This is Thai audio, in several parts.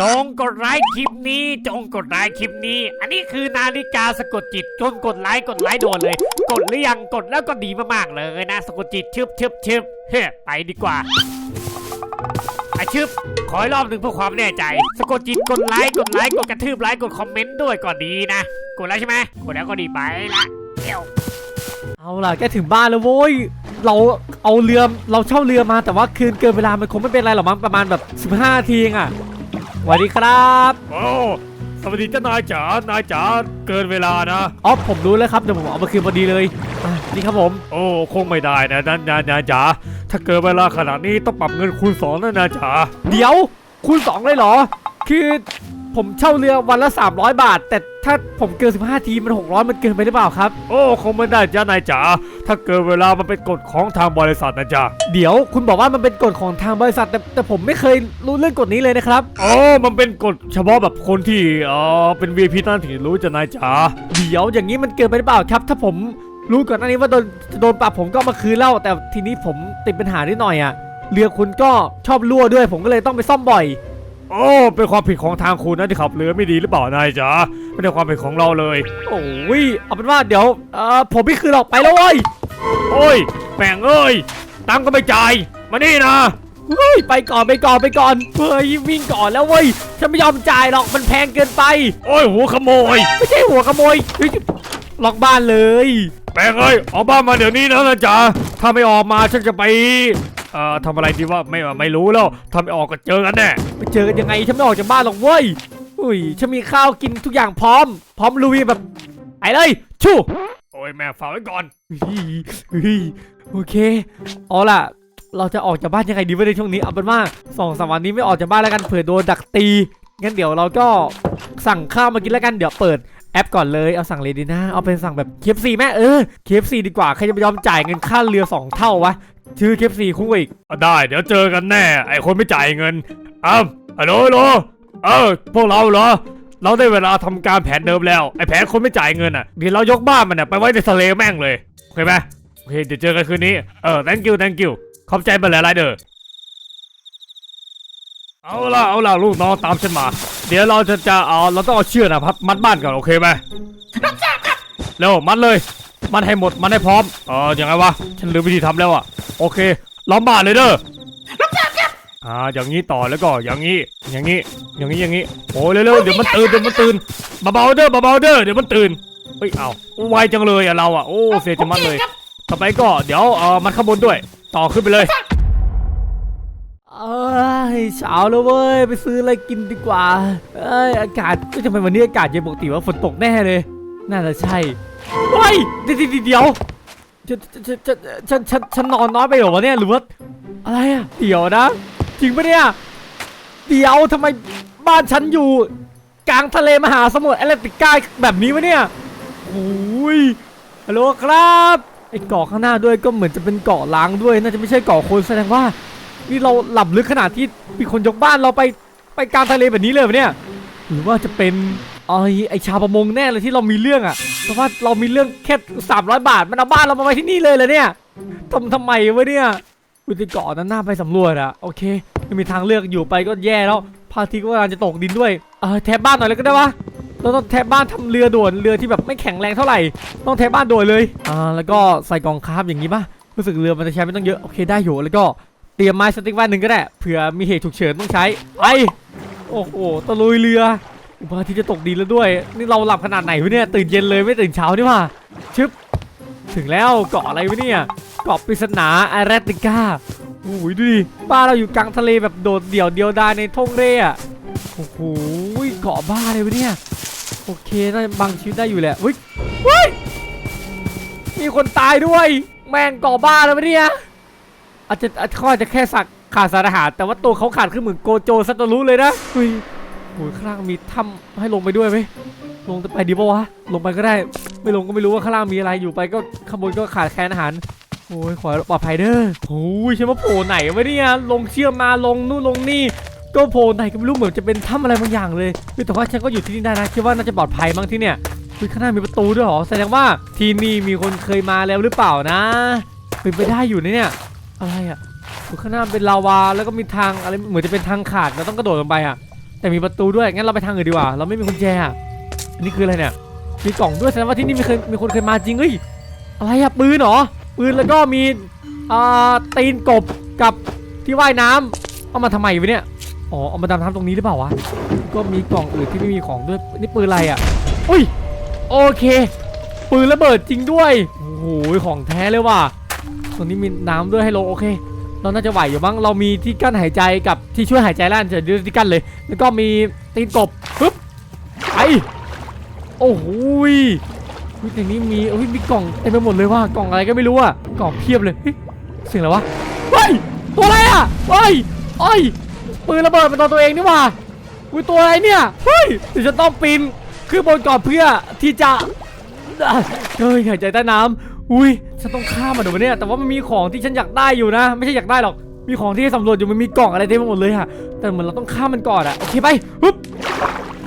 จงกดไลค์คลิปนี้ จงกดไลค์คลิปนี้ อันนี้คือนาฬิกาสะกดจิต จงกดไลค์กดไลค์โดนเลย กดหรือยังกดแล้วก็ดีมากๆเลยนะสะกดจิตชึบชึบชึบเฮ้ไปดีกว่าอาชึบขอรอบหนึ่งเพื่อความแน่ใจสะกดจิตกดไลค์กดไลค์กดกระทืบไลค์กดคอมเมนต์ด้วยก็ดีนะ กดแล้วใช่ไหมกดแล้วก็ดีไปละเดี๋ยวเอาล่ะแกถึงบ้านแล้วโว้ยเราเอาเรือเราเช่าเรือมาแต่ว่าคืนเกินเวลามันคงไม่เป็นไรหรอกมั้งประมาณแบบ15นาทีเองอะ สวัสดีครับโอ้สวัสดีเจ้านายจ๋านายจ๋าเกินเวลานะอ๋อผมรู้แล้วครับเดี๋ยวผมเอามาคืนพอดีเลยอะนี่ครับผม โอ้คงไม่ได้นะนานานายจ๋าถ้าเกิดเวลาขนาดนี้ต้องปรับเงินคูณสองนะนายจ๋าเดี๋ยว คูณสองเลยเหรอ คือ ผมเช่าเรือวันละ 300 บาท แต่ถ้าผมเกิน 15นาทีมัน 600 มันเกินไปหรือเปล่าครับ โอ้คงไม่ได้จ้านายจ๋าถ้าเกิดเวลามันเป็นกฎของทางบริษัทนะจ๊ะเดี๋ยวคุณบอกว่ามันเป็นกฎของทางบริษัท แต่แต่ผมไม่เคยรู้เรื่องกฎนี้เลยนะครับโอ้มันเป็นกฎเฉพาะแบบคนที่เออเป็น VIP ท่านถึงรู้จ้านายจ๋าเดี๋ยวอย่างนี้มันเกินไปหรือเปล่าครับ ถ้าผมรู้ก่อนหน้านี้ว่าโดนโดนปรับผมก็เอามาคืนแล้วแต่ทีนี้ผมติดปัญหานิดหน่อยอะเรือคุณก็ชอบรั่วด้วย ผมก็เลยต้องไปซ่อมบ่อย โอ้เป็นความผิดของทางคุณนะที่ขับเรือไม่ดีหรือเปล่านายจ๋าไม่ใช่ความผิดของเราเลย โอ้ยเอาเป็นว่าเดี๋ยวเอ่อผมไม่คืนหรอกไปแล้วเว้ยโอ้ยแม่งเอ้ยตังค์ก็ไม่จ่ายมานี่นะเฮ้ยไปก่อนไปก่อนไปก่อนเฮ้ยวิ่งก่อนแล้วเว้ยฉันไม่ยอมจ่ายหรอกมันแพงเกินไป โอ้ยหัวขโมย ไม่ใช่หัวขโมยเฮ้ยล็อกบ้านเลย แม่งเอ้ยออกบ้านมาเดี๋ยวนี้นะนะจ๊ะถ้าไม่ออกมาฉันจะไปเอ่อทำอะไรดีว่าไม่ไม่รู้แล้วถ้าไม่ออกก็เจอกันแน่ไปเจอกันยังไงฉันไม่ออกจากบ้านหรอกเว้ยอุ้ยฉันมีข้าวกินทุกอย่างพร้อม พร้อมลุยแบบไปเลยชู่โอ้ยแม่ฝากไว้ก่อนฮ้ยเฮ้ยโอเคเอาล่ะ เราจะออกจากบ้านยังไงดีวะในช่วงนี้เอาเป็นว่าสองสามวันนี้ไม่ออกจากบ้านแล้วกันเผื่อโดนดักตีงั้นเดี๋ยวเราก็สั่งข้าวมากินแล้วกันเดี๋ยวเปิด แอปก่อนเลยเอาสั่งเลยดีนะเอาเป็นสั่งแบบ KFC แม่เออ KFC ดีกว่าใครจะไปยอมจ่ายเงินค่าเรือสองเท่าวะชื่อ KFC คุ้มกว่าอีกได้เดี๋ยวเจอกันแน่ ไอคนไม่จ่ายเงินอ้าวฮัลโหลโลเออพวกเราเหรอ เราได้เวลาทำการแผนเดิมแล้วไอแผนคนไม่จ่ายเงินอะเดี๋ยวเรายกบ้านมันอะไปไว้ในทะเลแม่งเลยโอเคไหมโอเคเดี๋ยวเจอกันคืนนี้เออ thank you thank you ขอบใจมาหลายๆเด้อ เอาล่ะเอาล่ะลูกน้องตามฉันมา เดี๋ยวเราจะจะเอาเราต้องเอาเชือกนะครับมัดบ้านก่อนโอเคไหมเร็วมัดเลย มัดให้หมดมัดให้พร้อมเออยังไงวะฉันลืมวิธีทำแล้วอะโอเคล้อมบ้านเลยเด้ออ่าอย่างนี้ต่อแล้วก็อย่างนี้อย่างนี้อย่างนี้อย่างนี้โอ้ยเร็วๆเดี๋ยวมันตื่นเดี๋ยวมันตื่นเบาๆเด้อเบาๆเด้อเดี๋ยวมันตื่นเฮ้ยเอาไวจังเลยอะเราอะโอ้เสียจะมัดเลย ต่อไปก็เดี๋ยวเออมัดข้างบนด้วย ต่อขึ้นไปเลยเอ้ยเช้าแล้วเว้ย ไปซื้ออะไรกินดีกว่าเอ้ยอากาศก็ทำไมวันนี้อากาศเย็นปกติว่าฝนตกแน่เลย น่าจะใช่เฮ้ยเดี๋ยวเดี๋ยวเดียวฉันฉันฉันฉันฉันฉันนอนน้อยไปเหรอวะเนี่ยหรือว่าอะไรอะเดี๋ยวนะจริงปะเนี่ยเดี๋ยวทำไมบ้านฉันอยู่ กลางทะเลมหาสมุทรแอตแลนติกาแบบนี้วะเนี่ยโอ้ยฮัลโหลครับไอ้เกาะข้างหน้าด้วยก็เหมือนจะเป็นเกาะล้างด้วย น่าจะไม่ใช่เกาะคนแสดงว่า นี่เราหลับลึกขนาดที่มีคนยกบ้านเราไปไปกลางทะเลแบบนี้เลยเหรอเนี่ย หรือว่าจะเป็นไอ้ไอชาวประมงแน่เลยที่เรามีเรื่องอะ่ะเพราะว่าเรามีเรื่องแค่300บาทมันเอาบ้านเรามาไว้ที่นี่เลยเลยเนี่ยทำทำไมวะเนี่ยวิธีเกาะนั้นน่าไปสำรวจอะโอเคไม่มีทางเลือกอยู่ไปก็แย่แล้วพาทิก็กำลังจะตกดินด้วยเออแทบบ้านหน่อยเลยก็ได้วะเราต้องแทบบ้านทำเรือด่วนเรือที่แบบไม่แข็งแรงเท่าไหร่ ต้องแทบบ้านด่วนเลยอ่าแล้วก็ใส่กองคราฟอย่างนี้ป่ะรู้สึกเรือมันจะใช้ไม่ต้องเยอะโอเคได้อยู่แล้วก็ เตรียมไม้สติ๊กไว้หนึ่งก็ได้เผื่อมีเหตุฉุกเฉินต้องใช้ไปโอ้โหตะลุยเรืออุปาที่จะตกดินแล้วด้วย นี่เราหลับขนาดไหนวะเนี่ยตื่นเย็นเลยไม่ตื่นเช้านี่ว่าชึบถึงแล้วเกาะอะไรวะเนี่ยเกาะปริศนาอาราติกาโอ้ยดูดิบ้านเราอยู่กลางทะเลแบบโดดเดี่ยวเดียวดายในท่งเร่อะโอ้โหเกาะบ้าเลยวะเนี่ยโอเคน่าบังชีวิตได้อยู่แหละเฮ้ยเฮ้ยมีคนตายด้วย แม่งเกาะบ้าแล้ววะเนี่ย อาจจะอาจเขาอาจจะแค่สักขาดสารอาหารแต่ว่าตัวเขาขาดขึ้นเหมือนโกโจซัตโตรุเลยนะเฮ้ยโอ้ยข้างล่างมีถ้ำให้ลงไปด้วยไหมลงไปดีปะวะลงไปก็ได้ ไม่ลงก็ไม่รู้ว่าข้างล่างมีอะไรอยู่ไปก็ข้างบนก็ขาดแคลนอาหารโอ้ยขอให้ปลอดภัยเด้อโอ้ยฉันว่าโผล่ไหนวะเนี่ยลงเชื่อมมาลงนู่นลงนี่ก็โผล่ไหนก็ไม่รู้เหมือนจะเป็นถ้ำอะไรบางอย่างเลยเฮ้ยแต่ว่าฉันก็อยู่ที่นี่ได้นะคิดว่าน่าจะปลอดภัยมั้งที่เนี่ยเฮ้ยข้างหน้ามีประตูด้วยเหรอแสดงว่าที่นี่มีคนเคยมาแล้วหรือเปล่านะ เป็นไปได้อยู่นะเนี่ย อะไรอะข้างหน้าเป็นลาวาแล้วก็มีทางอะไรเหมือนจะเป็นทางขาดเราต้องกระโดดลงไปอะ แต่มีประตูด้วยงั้นเราไปทางอื่นดีกว่า เราไม่มีกุญแจอะอันนี้คืออะไรเนี่ย มีกล่องด้วยแสดงว่าที่นี่มีเคยมีคนเคยมาจริงเฮ้ยอะไรอะปืนเหรอปืนแล้วก็มีอ่าตีนกบกับที่ว่ายน้ำเอามาทำไมวะเนี่ยอ๋อเอามาดำน้ำตรงนี้หรือเปล่าวะก็มีกล่องอื่นที่ไม่มีของด้วยนี่ปืนอะไรอะอุ้ยโอเค ปืนระเบิดจริงด้วยโอ้โหของแท้เลยว่ะ งนี้มีน้ำด้วยให้ลงโอเค เราน่าจะไหวอยู่บ้างเรามีที่กั้นหายใจกับที่ช่วยหายใจแล้วจะดื้อที่กั้นเลย แล้วก็มีตีนกบปึ๊บไปโอ้โหยอุ๊ยในนี้มีเฮ้ยมีกล่องเต็มไปหมดเลยว่ะกล่องอะไรก็ไม่รู้อะกล่องเพียบเลยเฮ้ยสียงอะไรวะเฮ้ยตัวอะไรอะเฮ้ยเฮ้ยปืนระเบิดเป็นตัวตัวเองนี่ว่าอุ้ยตัวอะไรเนี่ยเฮ้ยเดี๋ยวจะต้องปีนขึ้นบนก่อนเพื่อที่จะเฮ้ยหายใจใต้น้ำอุ้ย ฉันต้องข้ามมาเดี๋ยววันเนี้ยแต่ว่ามันมีของที่ฉันอยากได้อยู่นะ ไม่ใช่อยากได้หรอกมีของที่สำรวจอยู่มันมีกล่องอะไรเต็มไปหมดเลยอะแต่เหมือนเราต้องข้ามันก่อนอะโอเคไปปึ๊บ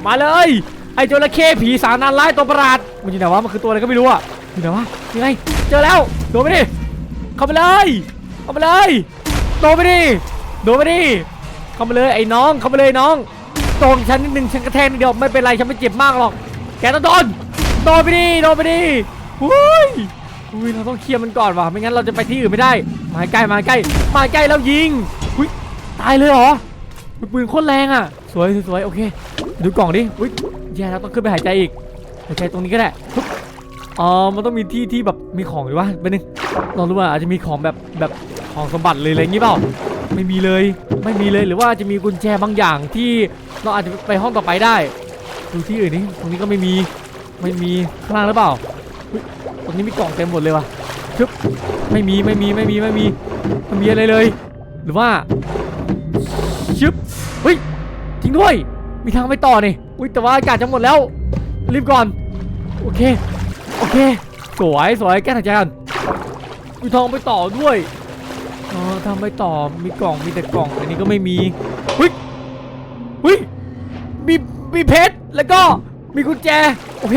มาเลย ไอ้จระเข้ผีสางนานร้ายตัวประหลาดมันอยู่ไหนวะมันคือตัวอะไรก็ไม่รู้อะอยู่ไหนวะยังไงเจอแล้วโดนไปดิเข้าไปเลยเข้าไปเลยโดนไปดิโดนไปดิเข้ามาเลยไอ้น้องเข้ามาเลยน้องโดนฉันนิดนึงฉันกระแทกนิดเดียวไม่เป็นไรฉันไม่เจ็บมากหรอกแกต้องโดนโดนไปดิโดนไปดิอุ้ย อุ้ยเราต้องเคลียร์มันก่อนว่ะไม่งั้นเราจะไปที่อื่นไม่ได้ มาใกล้มาใกล้มาใกล้แล้วยิงอุ้ยตายเลยเหรอปืนโคตรแรงอะ สวยสวยโอเค ดูกล่องดิอุ้ยแย่แล้วต้องขึ้นไปหายใจอีกหายใจตรงนี้ก็ได้ปุ๊บอ๋อมันต้องมีที่ที่แบบมีของหรือวะไปนึงลองดูว่าอาจจะมีของแบบแบบของสมบัติเลยอะไรอย่างงี้เปล่าไม่มีเลยไม่มีเลยหรือว่าจะมีกุญแจบางอย่างที่เราอาจจะไปห้องต่อไปได้ ดูที่อื่นนี่ตรงนี้ก็ไม่มีไม่มีข้างล่างหรือเปล่า นี้มีกล่องเต็มหมดเลยว่ะชึบไม่มีไม่มีไม่มีไม่มีไม่มีอะไรเลย หรือว่าชึบเฮ้ยจริงด้วย มีทางไปต่อนี่อุ้ยแต่ว่าอากาศจะหมดแล้วรีบก่อนโอเคโอเค สวยสวยแก้หายใจก่อนมีทางไปต่อด้วยอ๋อทางไปต่อมีกล่องมีแต่กล่องอันนี้ก็ไม่มีเฮ้ยเฮ้ยมีมีเพชรแล้วก็มีกุญแจโอเค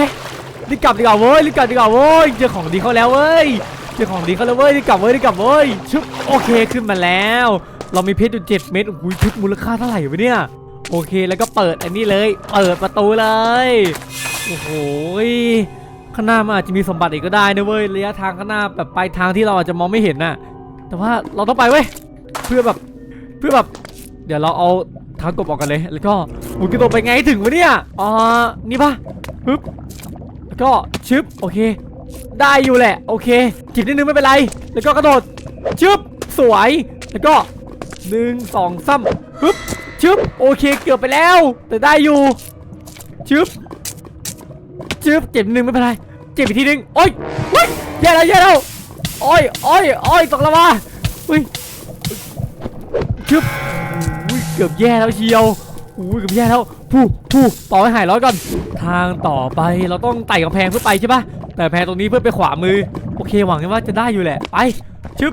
รีบกลับดีกว่าเว้ยรีบกลับดีกว่าเว้ยเจอของดีเขาแล้วเว้ยเจอของดีเขาแล้วเว้ยรีบกลับเว้ยรีบกลับเว้ยชึบโอเคขึ้นมาแล้ว เรามีเพชรอยู่เจ็ดเม็ดโอ้โหเพชรมูลค่าเท่าไหร่วะเนี่ยโอเคแล้วก็เปิดอันนี้เลย เปิดประตูเลยโอ้โหข้างหน้ามันอาจจะมีสมบัติอีกก็ได้นะเว้ยระยะทางข้างหน้าแบบปลายทางที่เราอาจจะมองไม่เห็นน่ะ แต่ว่าเราต้องไปเว้ยเพื่อแบบเพื่อแบบ เดี๋ยวเราเอาทางกบออกกันเลย แล้วก็หมุนกระโดดไปไงถึงวะเนี่ยอ๋อนี่ปะปึ๊บ ก็ชึบโอเค ได้อยู่แหละ โอเคจิบนิดนึงไม่เป็นไร แล้วก็กระโดดชึบสวย แล้วก็หนึ่งสองซ้ำปึ๊บชึบโอเคเกือบไปแล้ว แต่ได้อยู่ชึบชึบเจ็บนึงไม่เป็นไร เจ็บอีกทีนึงโอ๊ยเฮ้ยแย่แล้วแย่แล้วโอ้ยโอ้ยโอ้ยตกล้ววะเฮ้ยชึบอุ้ยเกือบแย่แล้วเชียว อุ้ยเกือบแย่แล้วผู้ผู้ต่อให้หายร้อนก่อน ทางต่อไปเราต้องไต่กำแพงเพื่อไปใช่ปะแต่แพงตรงนี้เพื่อไปขวามือ โอเคหวังว่าจะได้อยู่แหละ ไป ชึบ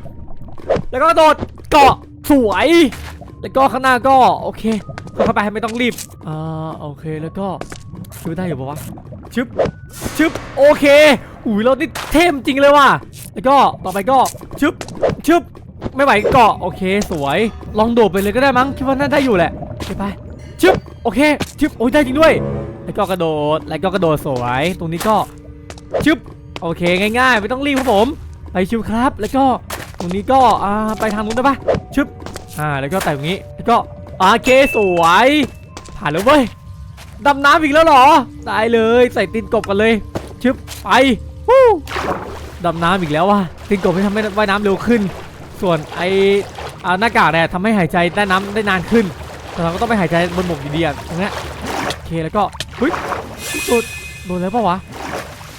แล้วก็โดดเกาะสวย แล้วก็ข้างหน้าก็โอเคค่อยๆไปไม่ต้องรีบ อ่าโอเคแล้วก็ชึบได้อยู่ปะวะ ชึบ ชึบ โอเคอุ้ยเรานี่เทมจริงเลยว่ะ แล้วก็ต่อไปก็ชึบ ชึบ ไม่ไหวเกาะโอเคสวย ลองโดดไปเลยก็ได้มั้งคิดว่าน่าได้อยู่แหละโอเคไป โอเคชึบโอ้ยได้จริงด้วย แล้วก็กระโดด แล้วก็กระโดดสวย ตรงนี้ก็ชึบโอเคง่ายๆ ไม่ต้องรีบครับผม ไปชิวครับ แล้วก็ตรงนี้ก็อ่าไปทางนู้นได้ปะชึบอ่าแล้วก็แต่ตรงนี้ แล้วก็โอเคสวย ผ่านแล้วเว้ยดำน้ำอีกแล้วหรอ ได้เลยใส่ตีนกบกันเลย ชึบไปวู้ดำน้ำอีกแล้วว่ะตีนกบไม่ทำให้ว่ายน้ำเร็วขึ้น ส่วนไอหน้ากากเนี่ยทำให้หายใจใต้น้ำได้นานขึ้น แต่เราก็ต้องไปหายใจบนบกอยู่ดีอะตรงนี้โอเคแล้วก็เฮ้ยโดนโดนแล้วปะวะ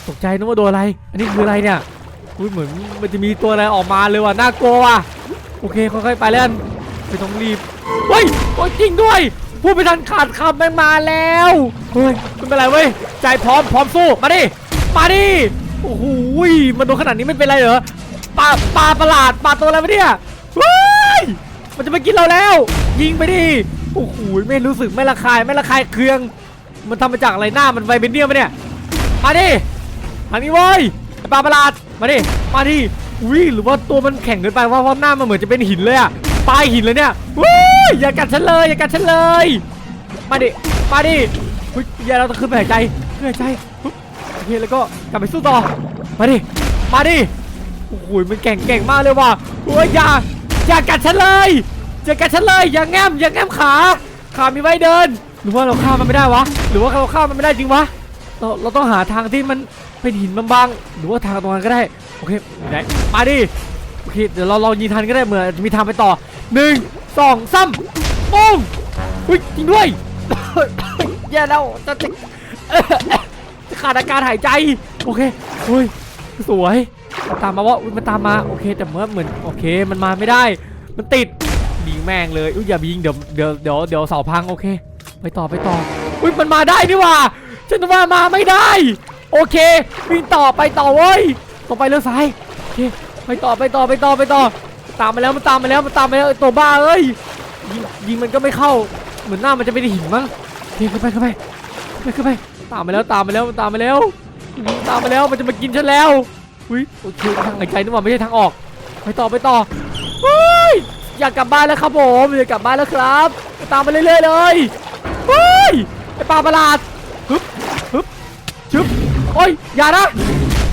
ตกใจนึกว่าโดนอะไร อันนี้คืออะไรเนี่ยอุ้ยเหมือนมันจะมีตัวอะไรออกมาเลยว่ะน่ากลัวว่ะโอเคค่อยๆไปแล้วกันไม่ต้องรีบเฮ้ยโอ้ยจริงด้วยพูดไปทันขาดคำแม่งมาแล้วเฮ้ยไม่เป็นไรเว้ยใจพร้อมพร้อมสู้มาดิมาดิโอ้โหมันโดนขนาดนี้ไม่เป็นไรเหรอปลาปลาประหลาดปลาตัวอะไรวะเนี่ยเฮ้ยมันจะมากินเราแล้ว ยิงไปดิ โอ้โหไม่รู้สึกไม่ระคายไม่ระคายเคือง มันทำมาจากอะไรหน้ามันไวเบนเนียมปะเนี่ยมาดิทางนี้เว้ยไอ้ปลาประหลาดมาดิมาดิอุ้ยหรือว่าตัวมันแข็งเกินไปว่าเพราะหน้ามันเหมือนจะเป็นหินเลยอะปลายหินเลยเนี่ยว้ยอย่ากัดฉันเลยอย่ากัดฉันเลย มาดิมาดิเฮ้ยอย่าเราต้องขึ้นไปหายใจขึ้นหายใจโอเคแล้วก็กลับไปสู้ต่อมาดิมาดิโอ้โหมันเก่งเก่งมากเลยว่ะโอ้ยอย่าอย่ากัดฉันเลย อย่ากัดฉันเลยอย่าแง้มอย่าแง้มขา ขามีไว้เดิน หรือว่าเราฆ่ามันไม่ได้วะ หรือว่าเราฆ่ามันไม่ได้จริงวะ เราเราต้องหาทางที่มันเป็นหินบางๆหรือว่าทางตรงนั้นก็ได้ โอเคไหนมาดิ โอเคเดี๋ยวเราลองยิงทันก็ได้เหมือนจะมีทางไปต่อหนึ่งสองสามปุ้งอุ้ยจริงด้วย แย่แล้วจะจะจะขาดอากาศหายใจ โอเคอุ้ยสวยมันตามมาว่ามันตามมา โอเค แต่เมื่อเหมือน โอเค มันมาไม่ได้ มันติด ยิงแม่งเลยอุ้ยอย่าไปยิงเดี๋ยวเดี๋ยวเดี๋ยวเดี๋ยวเสาพังโอเค ไปต่อไปต่ออุ้ยมันมาได้นี่หว่าฉันว่ามาไม่ได้ โอเควิ่งต่อไปต่อเว้ยต่อไปเลี้ยวซ้ายโอเคไปต่อไปต่อไปต่อไปต่อ ตามมาแล้วมันตามมาแล้วมันตามมาแล้วไอ้ตัวบ้าเอ้ยยิงยิงมันก็ไม่เข้า เหมือนหน้ามันจะเป็นหินมั้งโอเคขึ้นไปขึ้นไปขึ้นไปขึ้นไปตามมาแล้วตามมาแล้วมันตามมาแล้วตามมาแล้วมันจะมากินฉันแล้วอุ้ยโอเคทางหายใจนึกว่าไม่ใช่ทางออก ไปต่อไปต่อ อยากกลับบ้านแล้วครับผมอยากกลับบ้านแล้วครับ ตามมาเรื่อยๆเลยเฮ้ยไอปลาประหลาดฮึบฮึบชึบโอ้ยอย่านะ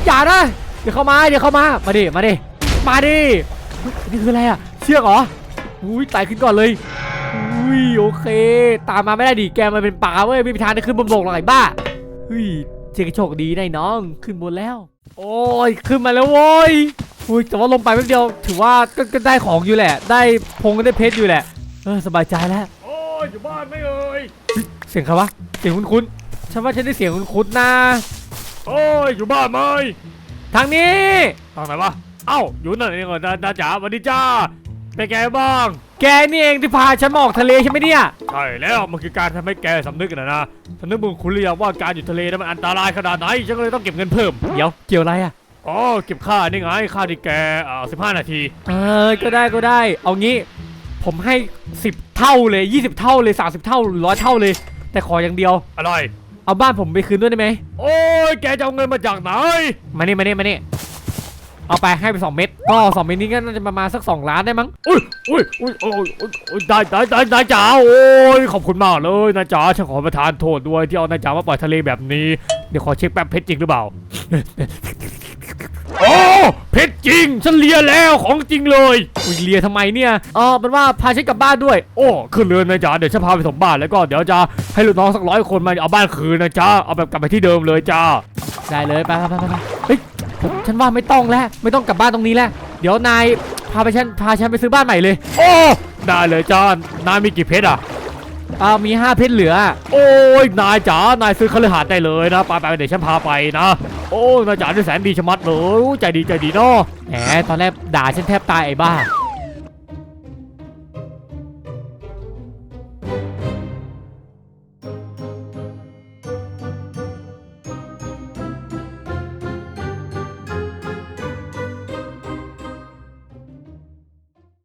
อย่านะเดี๋ยวเข้ามาเดี๋ยวเข้ามามาดิมาดิมาดินี่คืออะไรอะเชือกเหรออุ้ยไต่ขึ้นก่อนเลยอุ้ยโอเค ตามมาไม่ได้ดิแกมันเป็นป่าเว้ยไม่มีทางได้ขึ้นบนบกหรอกไอ้บ้าเฮ้ยเจกโชคดีได้น้องขึ้นบนแล้ว โอ้ยขึ้นมาแล้วโว้ย อุ้ยแต่ว่าลงไปแป๊บเดียวถือว่าก็ก็ได้ของอยู่แหละ ได้พงก็ได้เพชรอยู่แหละเออสบายใจแล้วโอ้ยอยู่บ้านไหม่เอ่ยเสียงใครวะเสียงคุ้นๆฉันว่าฉันได้เสียงคุ้นๆนะโอ้ยอยู่บ้านไหมทางนี้ทางไหนวะเอ้าอยู่นั่นเองเหรอนานาจ๋าสวัสดีจ้าเป็นไงบ้าง แกนี่เองที่พาฉันมาออกทะเลใช่ไหมเนี่ยใช่แล้วมันคือการทำให้แกสำนึกนะนะสำนึกมึงคุณหรือยังว่าการอยู่ทะเลนั้นมันอันตรายขนาดไหนฉันก็เลยต้องเก็บเงินเพิ่มเดี๋ยวเกี่ยวอะไรอะ อ๋อเก็บค่านี่ไงค่าที่แกอ่าสิบห้านาที เออก็ได้ก็ได้ เอางี้ ผมให้ 10 เท่าเลย 20 เท่าเลย 30 เท่าร้อยเท่าเลย แต่ขออย่างเดียวอะไรเอาบ้านผมไปคืนด้วยได้ไหมโอ้ยแกจะเอาเงินมาจากไหน มานี่มานี่มานี่เอาไปให้ไป2เม็ดก็2เม็ดนี้ก็น่าจะประมาณสัก 2 ล้านได้มั้งอุ้ยอุ้ยอุ้ยโอ้ยโอ้ยโอ้ยได้ได้ได้ได้จ๋าโอ้ยขอบคุณมากเลยนะจ๋าฉันขอประทานโทษด้วยที่เอานายจ๋ามาปล่อยทะเลแบบนี้ เดี๋ยวขอเช็คแป๊บเพชรจริงหรือเปล่า โอ้เพชรจริงฉันเลียแล้วของจริงเลยอุ้ยเลียทำไมเนี่ยเออเป็นว่าพาฉันกลับบ้านด้วย โอ้ขึ้นเรือนนายจ๋าเดี๋ยวฉันพาไปส่งบ้านแล้วก็เดี๋ยวจะให้ลูกน้องสักร้อยคนมาเอาบ้านคืนนะจ๊ะเอาแบบกลับไปที่เดิมเลยจ้าได้เลยไปไปไปไปไปเฮ้ยผมฉันว่าไม่ต้องแล้วไม่ต้องกลับบ้านตรงนี้แล้วเดี๋ยวนายพาไปฉันพาฉันไปซื้อบ้านใหม่เลย โอ้ได้เลยจ้านายมีกี่เพชรอะ อ่ามี5เพชรเหลือ โอ้ยนายจ๋านายซื้อคฤหาสน์ได้เลยนะไปไปเดี๋ยวฉันพาไปนะโอ้ยนายจ๋าด้วยแสนดีชะมัดเลยโอ้ยใจดีใจดีเนาะแหมตอนแรกด่าฉันแทบตายไอ้บ้า